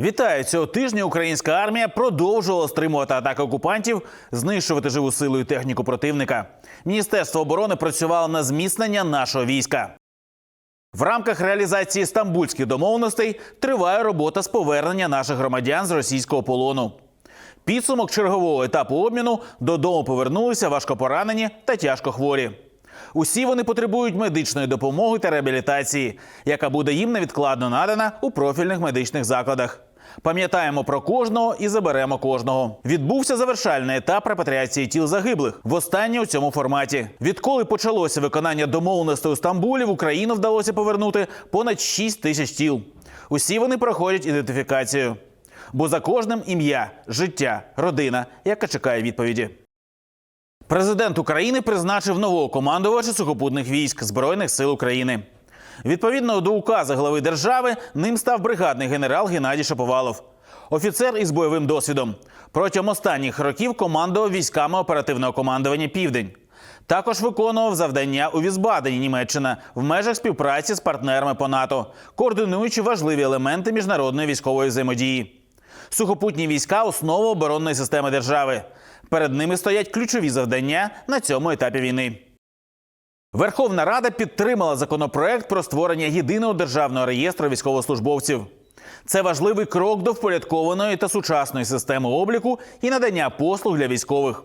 Вітаю цього тижня. Українська армія продовжувала стримувати атаки окупантів, знищувати живу силу і техніку противника. Міністерство оборони працювало на зміцнення нашого війська. В рамках реалізації стамбульських домовленостей триває робота з повернення наших громадян з російського полону. Підсумок чергового етапу обміну додому повернулися важкопоранені та тяжко хворі. Усі вони потребують медичної допомоги та реабілітації, яка буде їм невідкладно надана у профільних медичних закладах. Пам'ятаємо про кожного і заберемо кожного. Відбувся завершальний етап репатріації тіл загиблих. Востаннє у цьому форматі. Відколи почалося виконання домовленостей у Стамбулі, в Україну вдалося повернути понад 6 тисяч тіл. Усі вони проходять ідентифікацію. Бо за кожним ім'я, життя, родина, яка чекає відповіді. Президент України призначив нового командувача сухопутних військ Збройних сил України. Відповідно до указу глави держави, ним став бригадний генерал Геннадій Шаповалов. Офіцер із бойовим досвідом. Протягом останніх років командував військами оперативного командування Південь. Також виконував завдання у Візбадені, Німеччина, в межах співпраці з партнерами по НАТО, координуючи важливі елементи міжнародної військової взаємодії. Сухопутні війська основа оборонної системи держави. Перед ними стоять ключові завдання на цьому етапі війни. Верховна Рада підтримала законопроект про створення єдиного державного реєстру військовослужбовців. Це важливий крок до впорядкованої та сучасної системи обліку і надання послуг для військових.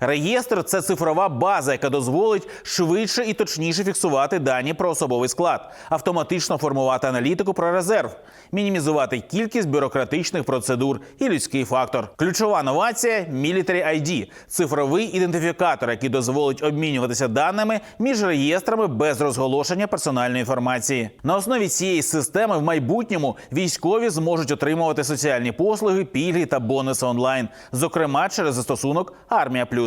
Реєстр це цифрова база, яка дозволить швидше і точніше фіксувати дані про особовий склад, автоматично формувати аналітику про резерв, мінімізувати кількість бюрократичних процедур і людський фактор. Ключова новація Military ID – цифровий ідентифікатор, який дозволить обмінюватися даними між реєстрами без розголошення персональної інформації. На основі цієї системи в майбутньому військові зможуть отримувати соціальні послуги, пільги та бонуси онлайн, зокрема через застосунок Армія Плюс.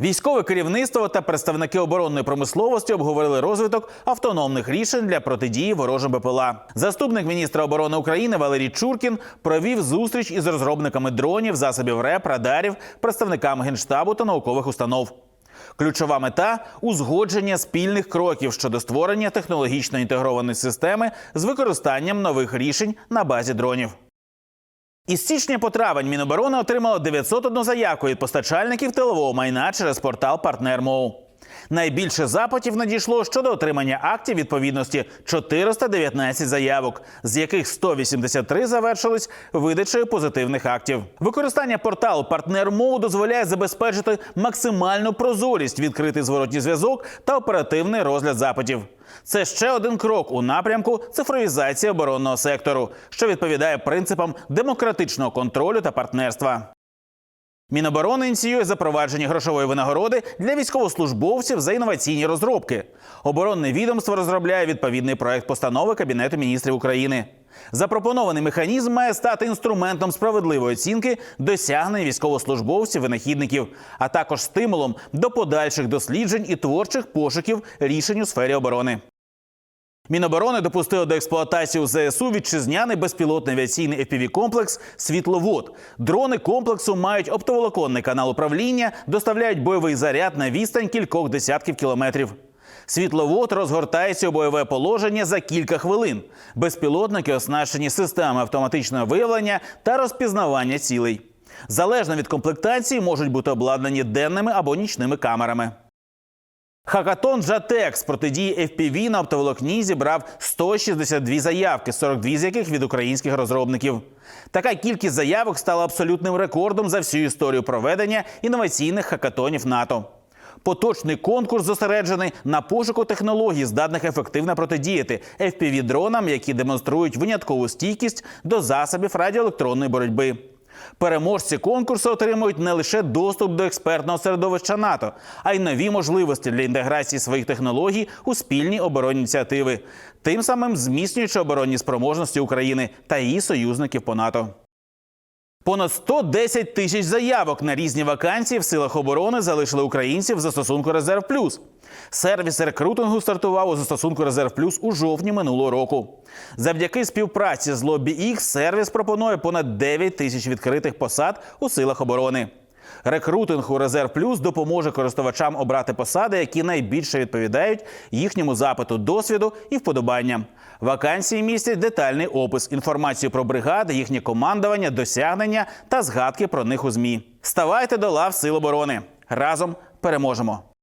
Військове керівництво та представники оборонної промисловості обговорили розвиток автономних рішень для протидії ворожим БПЛА. Заступник міністра оборони України Валерій Чуркін провів зустріч із розробниками дронів, засобів РЕП, радарів, представниками генштабу та наукових установ. Ключова мета узгодження спільних кроків щодо створення технологічно інтегрованої системи з використанням нових рішень на базі дронів. Із січня по травень Міноборони отримало 901 заявку від постачальників тилового майна через портал Партнер МОУ. Найбільше запитів надійшло щодо отримання актів відповідності 419 заявок, з яких 183 завершились видачею позитивних актів. Використання порталу Партнер МОУ дозволяє забезпечити максимальну прозорість, відкритий зворотній зв'язок та оперативний розгляд запитів. Це ще один крок у напрямку цифровізації оборонного сектору, що відповідає принципам демократичного контролю та партнерства. Міноборони ініціює запровадження грошової винагороди для військовослужбовців за інноваційні розробки. Оборонне відомство розробляє відповідний проект постанови Кабінету міністрів України. Запропонований механізм має стати інструментом справедливої оцінки досягнень військовослужбовців-винахідників, а також стимулом до подальших досліджень і творчих пошуків рішень у сфері оборони. Міноборони допустило до експлуатації у ЗСУ вітчизняний безпілотний авіаційний FPV-комплекс Світловод. Дрони комплексу мають оптоволоконний канал управління, доставляють бойовий заряд на відстань кількох десятків кілометрів. Світловод розгортається у бойове положення за кілька хвилин. Безпілотники оснащені системами автоматичного виявлення та розпізнавання цілей. Залежно від комплектації можуть бути обладнані денними або нічними камерами. Хакатон Жатек з протидії FPV на оптоволокні зібрав 162 заявки, 42 з яких від українських розробників. Така кількість заявок стала абсолютним рекордом за всю історію проведення інноваційних хакатонів НАТО. Поточний конкурс зосереджений на пошуку технологій, здатних ефективно протидіяти FPV-дронам, які демонструють виняткову стійкість до засобів радіоелектронної боротьби. Переможці конкурсу отримують не лише доступ до експертного середовища НАТО, а й нові можливості для інтеграції своїх технологій у спільні оборонні ініціативи, тим самим зміцнюючи оборонні спроможності України та її союзників по НАТО. Понад 110 тисяч заявок на різні вакансії в силах оборони залишили українців в застосунку Резерв Плюс. Сервіс рекрутингу стартував у застосунку Резерв Плюс у жовтні минулого року. Завдяки співпраці з Лобі Ікс сервіс пропонує понад 9 тисяч відкритих посад у силах оборони. Рекрутинг у резерв плюс допоможе користувачам обрати посади, які найбільше відповідають їхньому запиту, досвіду і вподобанням. Вакансії містять детальний опис, інформацію про бригади, їхнє командування, досягнення та згадки про них у змі. Ставайте до лав Сил оборони. Разом переможемо.